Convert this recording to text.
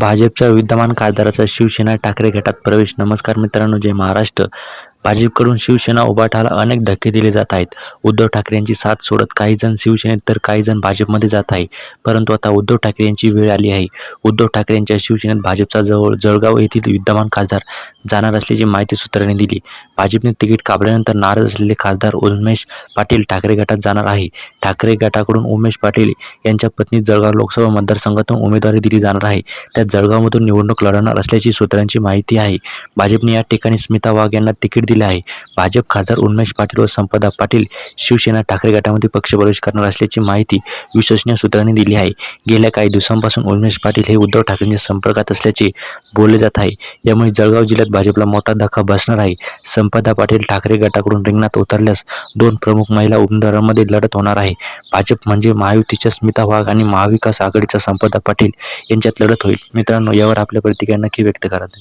भाजपच्या विद्यमान खासदाराचा शिवसेना ठाकरे गटात प्रवेश. नमस्कार मित्रांनो जय महाराष्ट्र. भाजपकडून शिवसेना उभाठाला अनेक धक्के दिले जात आहेत. उद्धव ठाकरे यांची साथ सोडत काही जण शिवसेनेत तर काही जण भाजपमध्ये जात आहे. परंतु आता उद्धव ठाकरे यांची वेळ आली आहे. उद्धव ठाकरे यांच्या शिवसेनेत भाजपचा जवळ जळगाव येथील विद्यमान खासदार जाणार असल्याची माहिती सूत्रांनी दिली. भाजपने तिकीट कापल्यानंतर नाराज असलेले खासदार उमेश पाटील ठाकरे गटात जाणार आहे. ठाकरे गटाकडून उमेश पाटील यांच्या पत्नी जळगाव लोकसभा मतदारसंघातून उमेदवारी दिली जाणार आहे. त्या जळगावमधून निवडणूक लढवणार असल्याची सूत्रांची माहिती आहे. भाजपने या ठिकाणी स्मिता वाघ यांना तिकीट दिला आहे. भाजप खासदार उन्मेश पाटील व संपदा पाटील शिवसेना ठाकरे गटामध्ये पक्षप्रवेश करणार असल्याची माहिती विश्वसनीय सूत्रांनी दिली आहे. गेल्या काही दिवसांपासून उन्मेश पाटील हे उद्धव ठाकरेंच्या संपर्कात असल्याचे बोलले जात आहे. यामुळे जळगाव जिल्ह्यात भाजपला मोठा धक्का बसणार आहे. संपदा पाटील ठाकरे गटाकडून रिंगणात उतरल्यास दोन प्रमुख महिला उमेदवारांमध्ये लढत होणार आहे. भाजप म्हणजे महायुतीच्या स्मिता वाघ आणि महाविकास आघाडीचा संपदा पाटील यांच्यात लढत होईल. मित्रांनो यावर आपल्या प्रतिक्रिया नक्की व्यक्त करा.